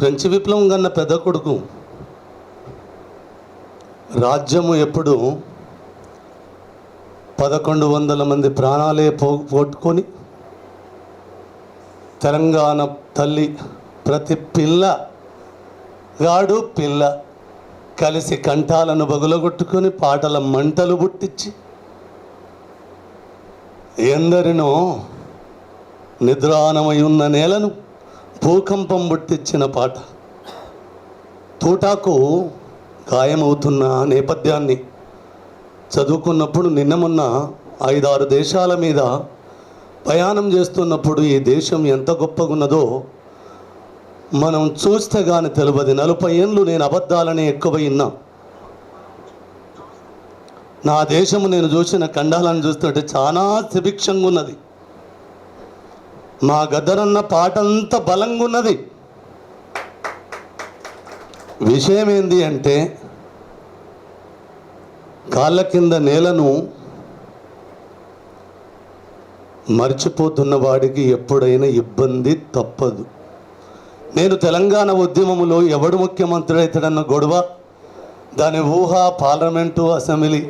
French విప్లవం కన్న పెద్ద కొడుకు. రాజ్యము ఎప్పుడు పదకొండు వందల మంది ప్రాణాలే పో పోట్టుకొని తెలంగాణ తల్లి ప్రతి పిల్ల గాడు పిల్ల కలిసి కంఠాలను బగులగొట్టుకొని పాటల మంటలు పుట్టించి ఎందరినో నిద్రానమై ఉన్న నేలను భూకంపం పుట్టించిన పాట. తూటాకు గాయమవుతున్న నేపథ్యాన్ని చదువుకున్నప్పుడు నిన్న మొన్న ఐదారు దేశాల మీద ప్రయాణం చేస్తున్నప్పుడు ఈ దేశం ఎంత గొప్పగున్నదో మనం చూస్తే కానీ తెలియదు నలభై ఏళ్ళు నేను అబద్ధాలనే ఎక్కువ విన్నా నా దేశము నేను చూసిన ఖండాలను చూస్తుంటే చాలా సుభిక్షంగా ఉన్నది మా గద్దరన్న పాట అంత బలంగా ఉన్నది విషయం ఏంది అంటే కాళ్ళ కింద నేలను మర్చిపోతున్న వాడికి ఎప్పుడైనా ఇబ్బంది తప్పదు. నేను తెలంగాణ ఉద్యమంలో ఎవడు ముఖ్యమంత్రి అవుతాడన్న గొడవ దాని ఊహ పార్లమెంటు అసెంబ్లీ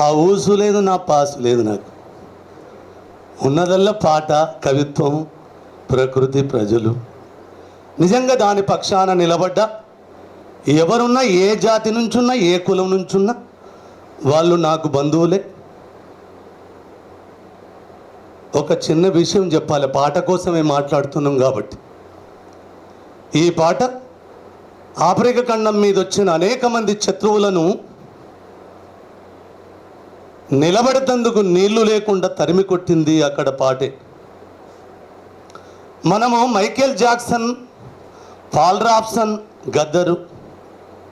ఆ ఊసు లేదు నా పాసు లేదు నాకు. ఉన్నదల్లా పాట కవిత్వం ప్రకృతి ప్రజలు. నిజంగా దాని పక్షాన నిలబడ్డ ఎవరున్నా ఏ జాతి నుంచున్నా ఏ కులం నుంచున్నా వాళ్ళు నాకు బంధువులే. ఒక చిన్న విషయం చెప్పాలి పాట కోసమే మాట్లాడుతున్నాం కాబట్టి. ఈ పాట ఆఫ్రికా ఖండం మీద వచ్చిన అనేక మంది శత్రువులను నిలబెడతందుకు నీళ్ళు లేకుండా తరిమి కొట్టింది అక్కడ పాటే. మనము Michael Jackson Paul Robeson Gaddar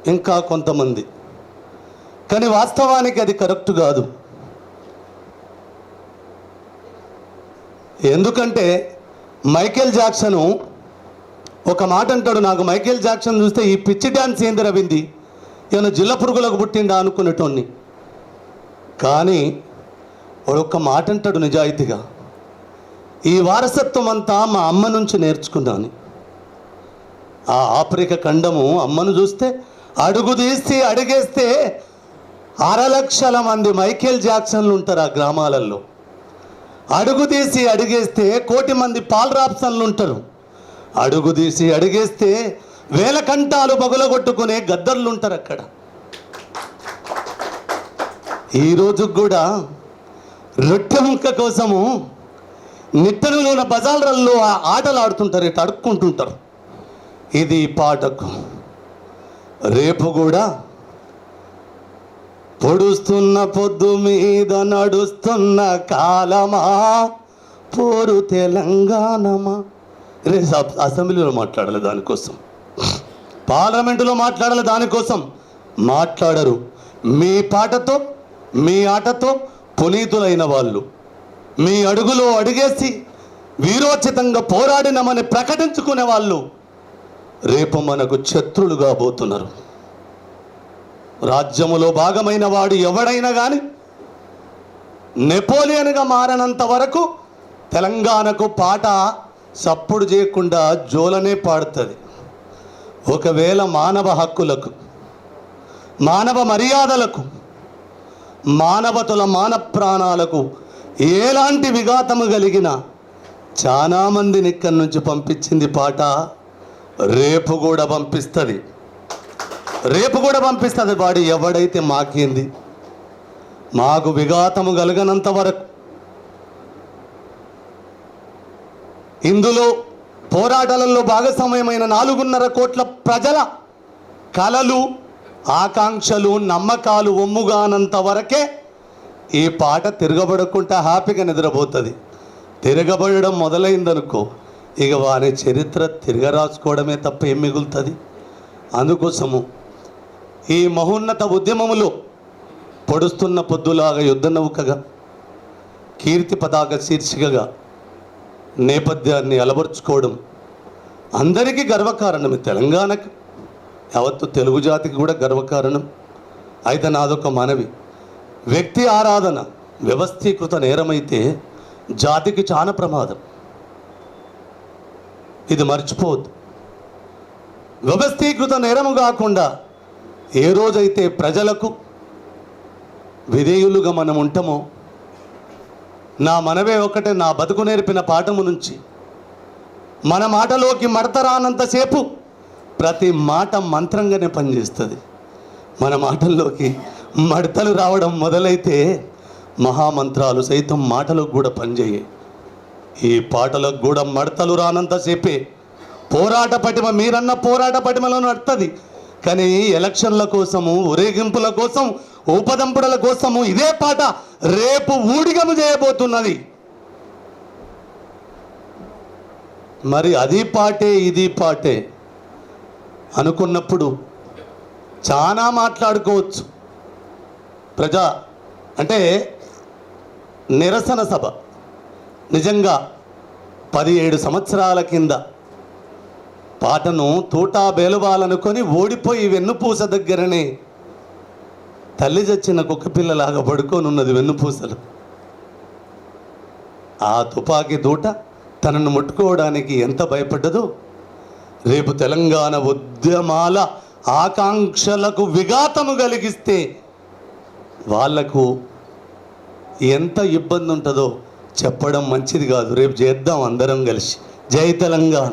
ఇంకా కొంతమంది. కానీ వాస్తవానికి అది కరెక్ట్ కాదు. ఎందుకంటే మైకేల్ జాక్సను ఒక మాట అంటాడు నాకు మైకేల్ జాక్సన్ చూస్తే ఈ పిచ్చి డ్యాన్స్ ఏంది రవింది? ఈయన జిల్ల పురుగులకు పుట్టిండా? అనుకునేటోన్ని కానీ వాడు మాట అంటాడు నిజాయితీగా ఈ వారసత్వం అంతా మా అమ్మ నుంచి నేర్చుకున్నాను. ఆ ఆఫ్రికా ఖండము అమ్మను చూస్తే అడుగు తీసి అడిగేస్తే అర లక్షల మంది మైకేల్ జాక్సన్లు ఉంటారు ఆ గ్రామాలలో అడుగు తీసి అడిగేస్తే కోటి మంది పాల్ రాప్సన్లు ఉంటారు. అడుగు తీసి అడిగేస్తే వేల కంఠాలు పగులగొట్టుకునే గద్దర్లు ఉంటారు అక్కడ. ఈ కూడా రొట్టె ముక్క కోసము నిట్టనులోన బజార్లలో ఆ ఆటలు ఆడుతుంటారు ఇటు అడుక్కుంటుంటారు. ఇది పాటకు రేపు కూడా పొడుస్తున్న పొద్దు మీద నడుస్తున్న కాలమా? పోరు తెలంగాణమా? రే అసెంబ్లీలో మాట్లాడాలి దానికోసం. పార్లమెంటులో మాట్లాడాలి దానికోసం. మాట్లాడరు. మీ పాటతో మీ ఆటతో పునీతులైన వాళ్ళు. మీ అడుగులో అడిగేసి వీరోచితంగా పోరాడినమని ప్రకటించుకునే వాళ్ళు రేపు మనకు శత్రులుగా పోతున్నారు. రాజ్యములో భాగమైన వాడు ఎవడైనా కానీ నెపోలియన్గా మారనంత వరకు తెలంగాణకు పాట సప్పుడు చేయకుండా జోలనే పాడుతుంది. ఒకవేళ మానవ హక్కులకు మానవ మర్యాదలకు మానవతుల మాన ప్రాణాలకు ఎలాంటి విఘాతము కలిగిన చాలామందిని ఇక్కడి నుంచి పంపించింది పాట రేపు కూడా పంపిస్తుంది. రేపు కూడా పంపిస్తుంది వాడు ఎవడైతే మాకేంది? మాకు విఘాతము కలగనంత వరకు. ఇందులో పోరాటాలలో భాగస్వామ్యమైన నాలుగున్నర కోట్ల ప్రజల కలలు ఆకాంక్షలు నమ్మకాలు ఒమ్ముగానంత వరకే ఈ పాట తిరగబడకుండా హ్యాపీగా నిద్రపోతుంది. తిరగబడడం మొదలైందనుకో ఇక వారి చరిత్ర తిరగరాసుకోవడమే తప్ప ఏం మిగులుతుంది? అందుకోసము ఈ మహోన్నత ఉద్యమములో పొడుస్తున్న పొద్దులాగా యుద్ధ నౌకగా కీర్తి పతాక శీర్షికగా నేపథ్యాన్ని అలవర్చుకోవడం అందరికీ గర్వకారణమే తెలంగాణకు. యావత్తు తెలుగు జాతికి కూడా గర్వకారణం. అయితే నాదొక మనవి. వ్యక్తి ఆరాధన వ్యవస్థీకృత నేరమైతే జాతికి చాలా ప్రమాదం. ఇది మర్చిపోవద్దు. వ్యవస్థీకృత నేరము కాకుండా ఏ రోజైతే ప్రజలకు విధేయులుగా మనం ఉంటామో నా మనవే ఒకటే నా బతుకు నేర్పిన పాఠము నుంచి మన మాటలోకి మడత రానంతసేపు ప్రతి మాట మంత్రంగానే పనిచేస్తుంది. మన మాటల్లోకి మడతలు రావడం మొదలైతే మహామంత్రాలు సైతం మాటలకు కూడా పనిచేయాయి ఈ పాటలకు కూడా మడతలు రానంతసేపే పోరాట పటిమ మీరన్న పోరాట పటిమలో నడుతుంది. కానీ ఎలక్షన్ల కోసము ఊరేగింపుల కోసం ఉపదంపుడల కోసము ఇదే పాట రేపు ఊడిగము చేయబోతున్నది. మరి అది పాటే ఇది పాటే. అనుకున్నప్పుడు చాలా మాట్లాడుకోవచ్చు. ప్రజా అంటే నిరసన సభ. నిజంగా పదిహేడు సంవత్సరాల కింద పాటను తూటా బేలువాలనుకొని ఓడిపోయి వెన్నుపూస దగ్గరనే తల్లి చచ్చిన కుక్కపిల్లలాగా పడుకోనున్నది వెన్నుపూసలు. ఆ తుపాకీ దూట తనను ముట్టుకోవడానికి ఎంత భయపడ్డదో రేపు తెలంగాణ ఉద్యమాల ఆకాంక్షలకు విఘాతము కలిగిస్తే వాళ్ళకు ఎంత ఇబ్బంది ఉంటుందో చెప్పడం మంచిది కాదు. రేపు చేద్దాం అందరం కలిసి. జై తెలంగాణ.